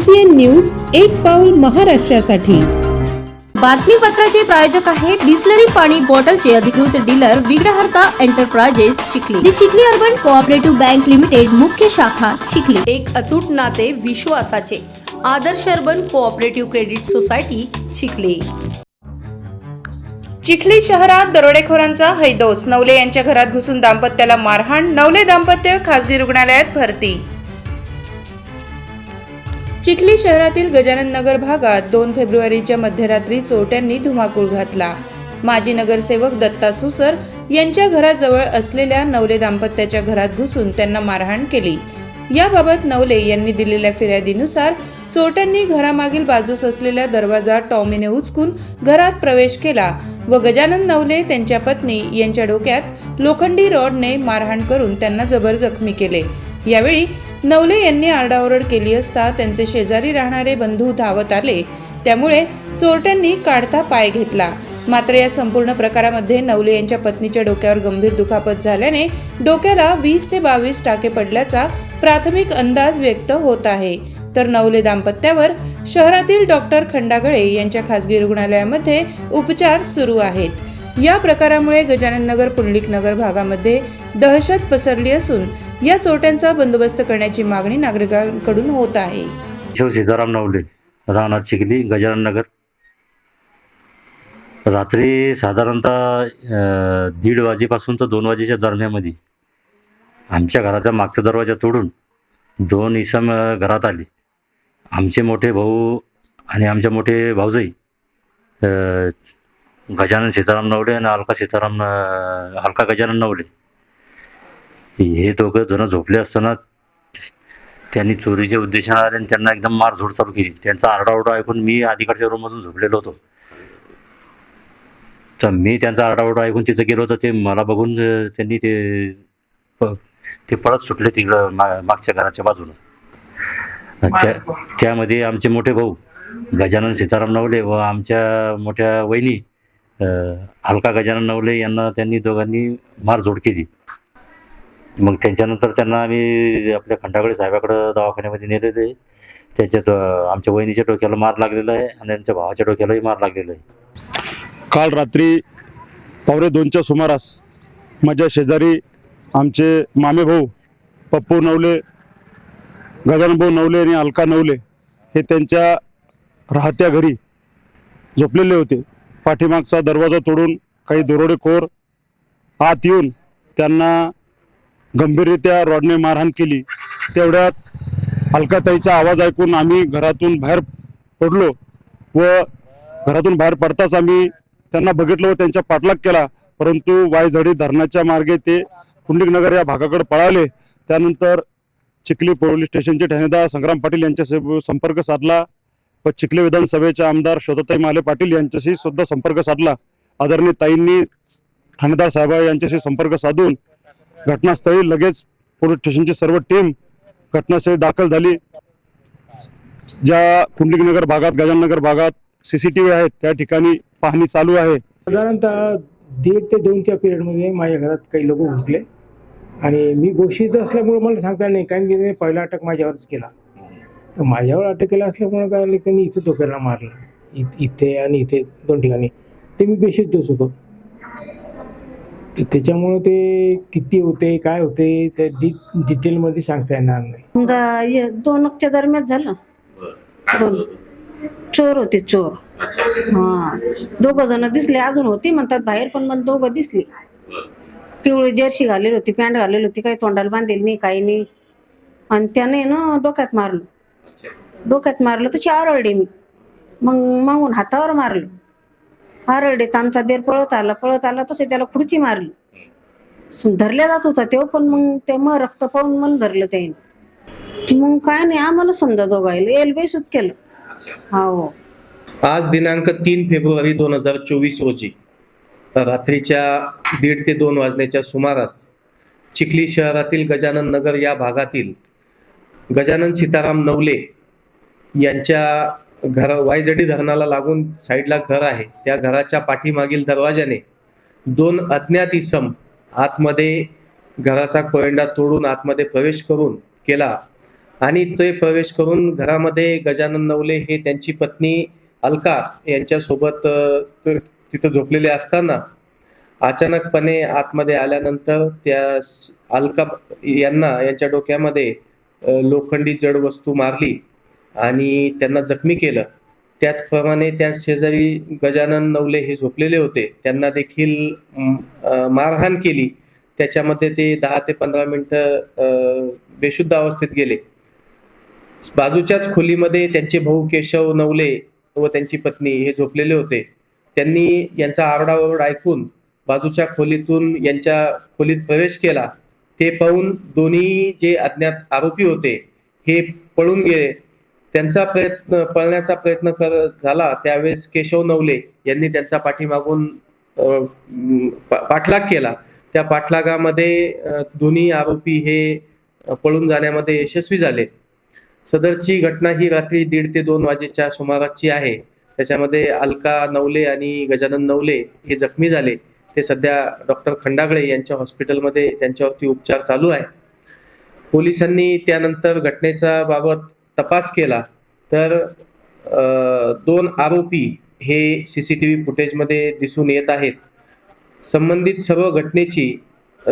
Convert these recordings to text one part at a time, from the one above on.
SCN news एक पाऊल महाराष्ट्रासाठी. बातमीपत्राचे प्रायोजक आहे बिस्लरी पाणी बॉटलचे अधिकृत dealer Vighnaharta enterprises Chikhli. The Chikhli urban cooperative bank limited मुख्य शाखा चिखली. एक अतूट नाते विश्वासाचे. Adarsh urban cooperative credit society Chikhli. Chikhli शहरात दरोडेखोरांचा हैदोस. नवले यांच्या घरात घुसून दाम्पत्याला मारहाण. नवले दाम्पत्य खासगी रुग्णालयात भरती. चिखली शहरातील गजानन नगर भागात दोन फेब्रुवारीच्या मध्यरात्री चोरट्यांनी धुमाकूळ घातला. माजी नगरसेवक दत्ता सुसर यांच्या घराजवळ असलेल्या नवले दाम्पत्याच्या घरात घुसून त्यांना मारहाण केली. याबाबत नवले यांनी दिलेल्या फिर्यादीनुसार चोरट्यांनी घरामागील बाजूस असलेल्या दरवाजा टॉमीने उचकून घरात प्रवेश केला व गजानन नवले त्यांच्या पत्नी यांच्या डोक्यात लोखंडी रॉडने मारहाण करून त्यांना जबर जखमी केले. यावेळी नवले यांनी आरडाओरड केली असता त्यांचे शेजारी राहणारे बंधू धावत आले. त्यामुळे चोरट्यांनी काढता पाय घेतला. मात्र या संपूर्ण प्रकारामध्ये नवले यांच्या पत्नीच्या डोक्यावर गंभीर दुखापत झाल्याने डोक्याला वीस ते बावीस टाके पडल्याचा प्राथमिक अंदाज व्यक्त होत आहे. तर नवले दाम्पत्यावर शहरातील डॉक्टर खंडागळे यांच्या खासगी रुग्णालयामध्ये उपचार सुरू आहेत. या प्रकारामुळे गजानन नगर पुंडलिक नगर भागामध्ये दहशत पसरली असून या चोरट्यांचा बंदोबस्त करण्याची मागणी नागरिकांकडून होत आहे. शिव सीताराम नवले राहणार चिखली गजानन नगर. रात्री साधारणतः दीड वाजेपासून तर दोन वाजेच्या दरम्यामध्ये आमच्या घराचा मागचा दरवाजा तोडून दोन इसम घरात आले. आमचे मोठे भाऊ आणि आमचे मोठे भाऊजाई गजानन सीताराम नवले आणि अलका सीताराम अलका गजानन नवले. हे दोघं जण झोपले असताना त्यांनी चोरीच्या उद्देशाने आले आणि त्यांना एकदम मारझोड चालू केली. त्यांचा आरडाओरडा ऐकून मी अलीकडच्या रूममधून झोपलेलो होतो. तर मी त्यांचा आरडाओरडा ऐकून तिथं गेलो होतो. ते मला बघून त्यांनी ते प- ते पळत सुटले तिकडं मा- मागच्या घराच्या बाजूनं. त्या त्यामध्ये आमचे मोठे भाऊ गजानन सीताराम नवले व आमच्या मोठ्या वहिनी हलका गजानन नवले यांना त्यांनी दोघांनी मारझोड केली. मग त्यांच्यानंतर त्यांना आम्ही आपल्या खंडाकडे साहेबाकडं दवाखान्यामध्ये नेलेले त्याच्यात आमच्या वहिनीच्या डोक्याला मार लागलेला आहे आणि आमच्या भावाच्या डोक्यालाही मार लागलेला आहे. काल रात्री पावणे दोनच्या सुमारास माझ्या शेजारी आमचे मामे भाऊ पप्पू नवले गगनभाऊ नवले आणि अलका नवले हे त्यांच्या राहत्या घरी झोपलेले होते. पाठीमागचा दरवाजा तोडून काही दरोडेखोर आत येऊन त्यांना गंभीररित्या रॉडने मारहाण केली. तेवढ्यात अलकाताईचा आवाज ऐकून आम्ही घरातून बाहेर पडलो व घरातून बाहेर पडताच आम्ही त्यांना बघितलं व त्यांचा पाठलाग केला. परंतु वायझडी धरणाच्या मार्गे ते पुंडलिकनगर या भागाकडे पळाले. त्यानंतर चिखली पोलीस स्टेशनचे ठाणेदार संग्राम पाटील यांच्याशी संपर्क साधला व चिखली विधानसभेचे आमदार शोधताई माले पाटील यांच्याशी सुद्धा संपर्क साधला. आदरणीय ताईंनी ठाणेदार साहेब यांच्याशी संपर्क साधून घटनास्थळी लगेच पोलीस स्टेशनची सर्व टीम घटनास्थळी दाखल झाली. ज्या कुंडलिकनगर भागात गजाननगर भागात सीसीटीव्ही आहेत त्या ठिकाणी पाहणी चालू आहे. साधारणतः दीड ते दोनच्या पिरियडमध्ये माझ्या घरात काही लोक घुसले. आणि मी घोषित असल्यामुळे मला सांगता नाही कारण की त्याने पहिला अटक माझ्यावरच केला. तर माझ्यावर अटक केला असल्यामुळे काय त्यांनी इथे धोक्याला मारलं. इ- इथे आणि इथे दोन ठिकाणी. ते मी बेशुद्धच होतो. त्याच्यामुळे ते किती होते काय होते ते डि डिटेलमध्ये सांगता येणार नाही. ये दोनच्या दरम्यान झालं. दोन. चोर होते चोर. हा. दोघ जण दिसले अजून होती म्हणतात बाहेर पण मला दोघं दिसली. पिवळी जर्सी घालेली होती पॅन्ट घालेली होती काही तोंडाला बांधेल नाही काही नाही. आणि त्याने ना डोक्यात मारलं. डोक्यात मारलं तर आरडे मी. मग मागून हातावर मारलं. आरडे तर आमचा देर पळत आला पळत आला तसे त्याला खुर्ची मारली. धरल्या जात होता तेव्हा पण मग ते मग रक्त पाहून मला धरलं त्याने. मग काय नाही आम्हाला समजा दोघायला. एल बेसूत केलं. हो. आज दिनांक तीन फेब्रुवारी दोन हजार चोवीस रोजी रात्रीच्या दीड ते दोन वाजण्याच्या सुमारास चिखली शहरातील गजानन नगर या भागातील गजानन सीताराम नवले यांच्या घर वायजडी धरणाला लागून साईडला घर आहे. त्या घराच्या पाठीमागील दरवाजाने दोन अज्ञात इसम आतमध्ये घराचा कोयंडा तोडून आतमध्ये प्रवेश करून केला आणि ते प्रवेश करून घरामध्ये गजानन नवले हे त्यांची पत्नी अलका यांच्यासोबत तिथं झोपलेले असताना अचानकपणे आतमध्ये आल्यानंतर त्या अलका यांना यांच्या डोक्यामध्ये लोखंडी जड वस्तू मारली. आणि त्यांना जखमी केलं. त्याचप्रमाणे त्या शेजारी गजानन नवले हे झोपलेले होते. त्यांना देखील मारहाण केली. त्याच्यामध्ये ते दहा ते पंधरा मिनटं बेशुद्ध अवस्थेत गेले. बाजूच्याच खोलीमध्ये त्यांचे भाऊ केशव नवले व त्यांची पत्नी हे झोपलेले होते. त्यांनी यांचा आरडाओरड ऐकून बाजूच्या खोलीतून यांच्या खोलीत प्रवेश केला. ते पाहून दोन्ही जे अज्ञात आरोपी होते हे पळून गेले. त्यांचा प्रयत्न पळण्याचा प्रयत्न कर झाला त्यावेळेस केशव नवले यांनी त्यांचा पाठीमागून पा- पाठलाग केला. त्या पाठलागामध्ये दोन्ही आरोपी हे पळून जाण्यामध्ये यशस्वी झाले. सदरची घटना ही रात्री दीड ते दोन वाजेच्या सुमाराची आहे. त्याच्यामध्ये अलका नवले आणि गजानन नवले हे जखमी झाले. ते सध्या डॉक्टर खंडागळे यांच्या हॉस्पिटलमध्ये त्यांच्यावरती उपचार चालू आहे. पोलिसांनी त्यानंतर घटनेच्या बाबत तपास केला तर दोन आरोपी हे सीसीटीव्ही फुटेजमध्ये दिसून येत आहेत. संबंधित सर्व घटनेची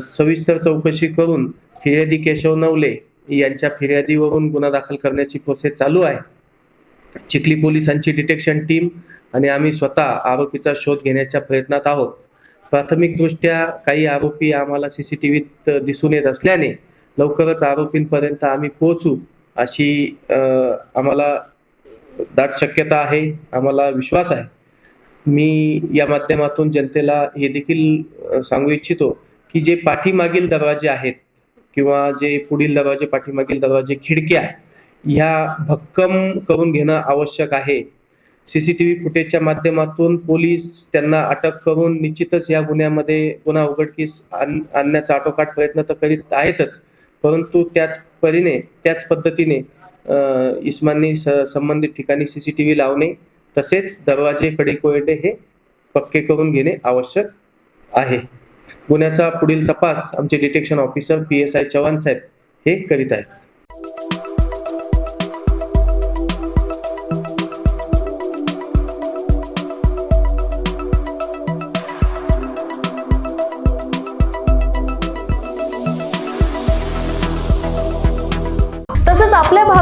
सविस्तर चौकशी करून फिर्यादी केशव नवले यांच्या फिर्यादीवरून गुन्हा दाखल करण्याची प्रोसेस चालू आहे. चिखली पोलिसांची डिटेक्शन टीम आणि आम्ही स्वतः आरोपीचा शोध घेण्याच्या प्रयत्नात आहोत. प्राथमिकदृष्ट्या काही आरोपी आम्हाला सीसीटीव्हीत दिसून येत असल्याने लवकरच आरोपींपर्यंत आम्ही पोहोचू. अशी आम्हाला दाट शक्यता आहे आम्हाला विश्वास आहे. मी या माध्यमातून जनतेला हे देखील सांगू इच्छितो की जे पाठीमागील दरवाजे आहेत किंवा जे पुढील दरवाजे पाठीमागील दरवाजे खिडक्या ह्या भक्कम करून घेणं आवश्यक आहे. सीसीटीव्ही फुटेजच्या माध्यमातून पोलीस त्यांना अटक करून निश्चितच या गुन्ह्यामध्ये गुन्हा उघडकीस आण- आणण्याचा आटोकाट प्रयत्न तर करीत आहेतच. परंतु त्याच परीने त्याच पद्धतीने इस्मांनी स- संबंधित ठिकाणी सीसीटीव्ही लावणे तसेच दरवाजे कडे कोयडे हे पक्के करून घेणे आवश्यक आहे. गुन्ह्याचा पुढील तपास आमचे detection officer P S I Chavan साहेब हे करीत आहेत.